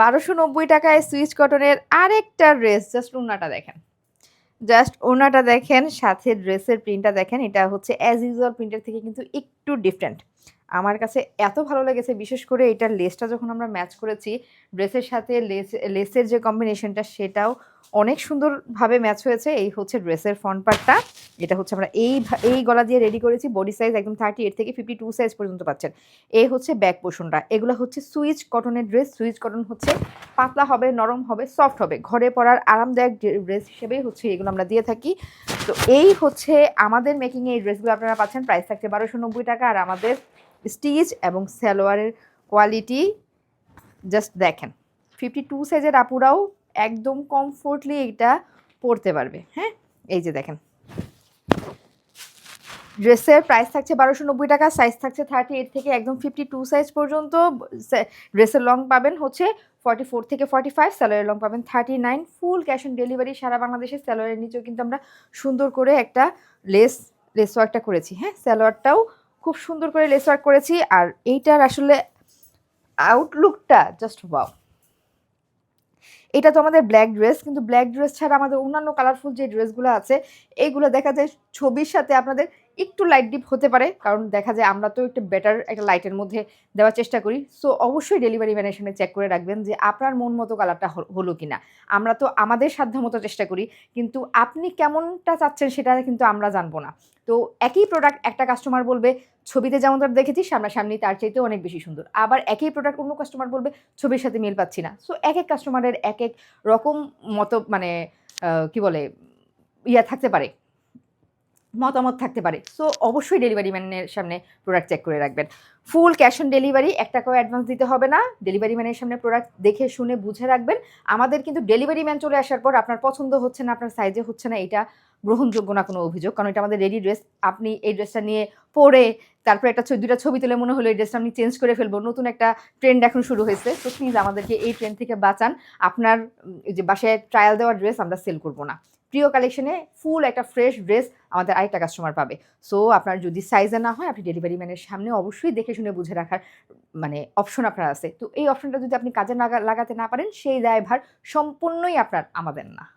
বারোশো নব্বই টাকায় সুইচ কটনের আরেকটা ড্রেস জাস্ট ওনাটা দেখেন। জাস্ট ওনাটা দেখেন, সাথে ড্রেসের প্রিন্টটা দেখেন, এটা হচ্ছে অ্যাজ ইউজুয়াল প্রিন্টের থেকে কিন্তু একটু ডিফারেন্ট আমার কাছে এত ভালো লেগেছে, বিশেষ করে এটার লেসটা যখন আমরা ম্যাচ করেছি, ড্রেসের সাথে লেস, লেসের যে কম্বিনেশনটা সেটাও অনেক সুন্দরভাবে ম্যাচ হয়েছে। এই হচ্ছে ড্রেসের ফ্রন্ট পার্টটা এটা হচ্ছে আমরা এই এই গলা দিয়ে রেডি করেছি। বডি সাইজ একদম থার্টি এইট থেকে ফিফটি টু সাইজ পর্যন্ত পাচ্ছেন। এই হচ্ছে ব্যাক পোর্শনটা এগুলো হচ্ছে সুইচ কটনের ড্রেস সুইচ কটন হচ্ছে পাতলা হবে, নরম হবে সফট হবে। ঘরে পরার আরামদায়ক ড্রেস হিসেবেই হচ্ছে এগুলো আমরা দিয়ে থাকি। তো এই হচ্ছে আমাদের মেকিং এই ড্রেসগুলো আপনারা পাচ্ছেন। প্রাইস থাকছে বারোশো নব্বই টাকা আর আমাদের স্টিচ এবং সালোয়ারের কোয়ালিটি জাস্ট দেখেন। ফিফটি টু সাইজের আপুরাও একদম কমফোর্টলি এটা পরতে পারবে হ্যাঁ? এই যে দেখেন। ড্রেসের প্রাইস থাকছে বারোশো নব্বই টাকা সাইজ থাকছে থার্টি এইট থেকে একদম ফিফটি টু সাইজ পর্যন্ত ড্রেসের লং পাবেন হচ্ছে ফর্টি ফোর থেকে ফর্টি ফাইভ স্যালোয়ারের লং পাবেন thirty nine full cash on delivery সারা বাংলাদেশে স্যালোয়ারের নিচেও কিন্তু আমরা সুন্দর করে একটা লেস লেস ওয়ার্কটা করেছি। হ্যাঁ স্যালোয়ারটাও খুব সুন্দর করে লেস ওয়ার্ক করেছি আর এইটার আসলে আউটলুকটা জাস্ট ওয়াও এটা তো আমাদের ব্ল্যাক ড্রেস কিন্তু ব্ল্যাক ড্রেস ছাড়া আমাদের অন্যান্য কালারফুল যে ড্রেসগুলো আছে এইগুলো দেখা যায় ছবির সাথে আপনাদের একটু লাইট ডিপ হতে পারে, কারণ দেখা যায় আমরা তো একটু বেটার একটা লাইটের মধ্যে দেওয়ার চেষ্টা করি। সো অবশ্যই ডেলিভারি ম্যানের সামনে চেক করে রাখবেন যে আপনার মন মতো কালারটা হলো কি না আমরা তো আমাদের সাধ্য মতো চেষ্টা করি, কিন্তু আপনি কেমনটা চাচ্ছেন সেটা কিন্তু আমরা জানব না। তো একই প্রোডাক্ট একটা কাস্টমার বলবে, ছবিতে যেমন তার দেখেছি, সামনাসামনি তার চাইতে অনেক বেশি সুন্দর। আবার একই প্রোডাক্ট অন্য কাস্টমার বলবে, ছবির সাথে মিল পাচ্ছি না। সো এক এক কাস্টমারের এক এক রকম মতো মানে কি বলে, ইয়া থাকতে পারে। মতামত থাকতে পারে। সো অবশ্যই ডেলিভারি ম্যানের সামনে প্রোডাক্ট চেক করে রাখবেন। ফুল ক্যাশ অন ডেলিভারি এক টাকাও অ্যাডভান্স দিতে হবে না। ডেলিভারি ম্যানের সামনে প্রোডাক্ট দেখে, শুনে, বুঝে রাখবেন। আমাদের কিন্তু ডেলিভারি ম্যান চলে আসার পর আপনার পছন্দ হচ্ছে না, আপনার সাইজে হচ্ছে না, এটা গ্রহণযোগ্য না কোনো অভিযোগ। কারণ এটা আমাদের রেডি ড্রেস আপনি এই ড্রেসটা নিয়ে পরে তারপরে একটা দুটা ছবি তুলে মনে হলো এই ড্রেসটা আপনি চেঞ্জ করে ফেলব। নতুন একটা ট্রেন্ড এখন শুরু হয়েছে। তো প্লিজ আমাদেরকে এই ট্রেন্ড থেকে বাঁচান। আপনার যে বাসায় ট্রায়াল দেওয়া ড্রেস আমরা সেল করব না। প্রিয় কালেকশনে ফুল একটা ফ্রেশ ড্রেস আমাদের আরেকটা কাস্টমার পাবে। সো আপনার যদি সাইজে না হয়, আপনি ডেলিভারি ম্যানের সামনে অবশ্যই দেখে শুনে বুঝে রাখার মানে অপশন আপনার আছে। তো এই অপশনটা যদি আপনি কাজে লাগা- লাগাতে না পারেন, সেই দায়ভার সম্পূর্ণই আপনার আমাদের না।